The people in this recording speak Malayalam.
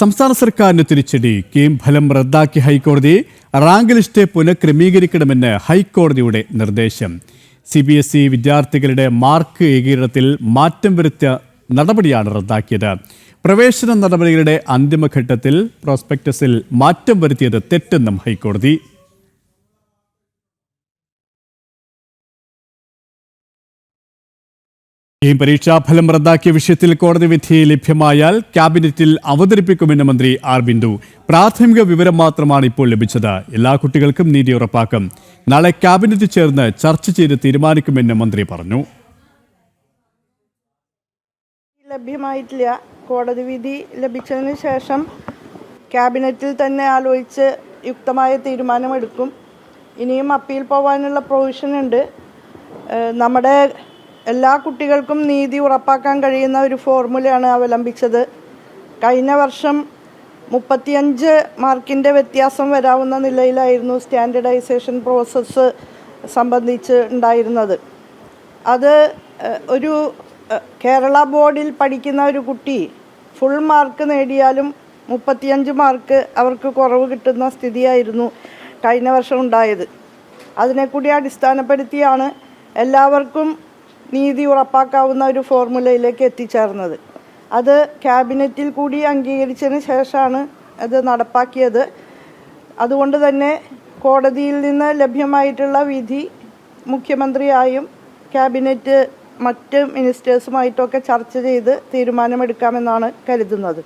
സംസ്ഥാന സർക്കാരിന് തിരിച്ചടി. കീം ഫലം റദ്ദാക്കി ഹൈക്കോടതി റാങ്ക് ലിസ്റ്റ് പുനഃക്രമീകരിക്കണമെന്ന് ഹൈക്കോടതിയുടെ നിർദ്ദേശം. സി ബി എസ് ഇ വിദ്യാർത്ഥികളുടെ മാർക്ക് ഏകീകരണത്തിൽ മാറ്റം വരുത്തിയ നടപടിയാണ് റദ്ദാക്കിയത്. പ്രവേശന നടപടികളുടെ അന്തിമഘട്ടത്തിൽ പ്രോസ്പെക്ടസിൽ മാറ്റം വരുത്തിയത് തെറ്റെന്നും ഹൈക്കോടതി ഈ പരീക്ഷാഫലം റദ്ദാക്കിയ വിഷയത്തിൽ കോടതി വിധി ലഭ്യമായാൽ ക്യാബിനറ്റിൽ അവതരിപ്പിക്കുമെന്ന് മന്ത്രി ആർ ബിന്ദു. പ്രാഥമിക വിവരം മാത്രമാണ് ഇപ്പോൾ ലഭിച്ചത്. എല്ലാ കുട്ടികൾക്കും നീതി ഉറപ്പാക്കും. നാളെ ക്യാബിനറ്റ് ചേർന്ന് ചർച്ച ചെയ്ത് തീരുമാനിക്കുമെന്ന് മന്ത്രി പറഞ്ഞു. ലഭ്യമായിട്ടില്ല. കോടതി വിധി ലഭിച്ചതിന് ശേഷം ക്യാബിനറ്റിൽ തന്നെ ആലോചിച്ച് യുക്തമായ തീരുമാനമെടുക്കും. ഇനിയും അപ്പീൽ പോകാനുള്ള പ്രൊവിഷൻ ഉണ്ട്. നമ്മുടെ എല്ലാ കുട്ടികൾക്കും നീതി ഉറപ്പാക്കാൻ കഴിയുന്ന ഒരു ഫോർമുലയാണ് അവലംബിച്ചത്. കഴിഞ്ഞ വർഷം മുപ്പത്തിയഞ്ച് മാർക്കിന്റെ വ്യത്യാസം വരാവുന്ന നിലയിലായിരുന്നു സ്റ്റാൻഡർഡൈസേഷൻ പ്രോസസ്സ് സംബന്ധിച്ച് ഉണ്ടായിരുന്നത്. അത് ഒരു കേരള ബോർഡിൽ പഠിക്കുന്ന ഒരു കുട്ടി ഫുൾ മാർക്ക് നേടിയാലും മുപ്പത്തിയഞ്ച് മാർക്ക് അവർക്ക് കുറവ് കിട്ടുന്ന സ്ഥിതിയായിരുന്നു കഴിഞ്ഞ വർഷം ഉണ്ടായത്. അതിനെ അടിസ്ഥാനപ്പെടുത്തിയാണ് എല്ലാവർക്കും നീതി ഉറപ്പാക്കാവുന്ന ഒരു ഫോർമുലയിലേക്ക് എത്തിച്ചേർന്നത്. അത് ക്യാബിനറ്റിൽ കൂടി അംഗീകരിച്ചതിന് ശേഷമാണ് അത് നടപ്പാക്കിയത്. അതുകൊണ്ട് തന്നെ കോടതിയിൽ നിന്ന് ലഭ്യമായിട്ടുള്ള വിധി മുഖ്യമന്ത്രിയായും ക്യാബിനറ്റ് മറ്റ് മിനിസ്റ്റേഴ്സുമായിട്ടൊക്കെ ചർച്ച ചെയ്ത് തീരുമാനമെടുക്കാമെന്നാണ് കരുതുന്നത്.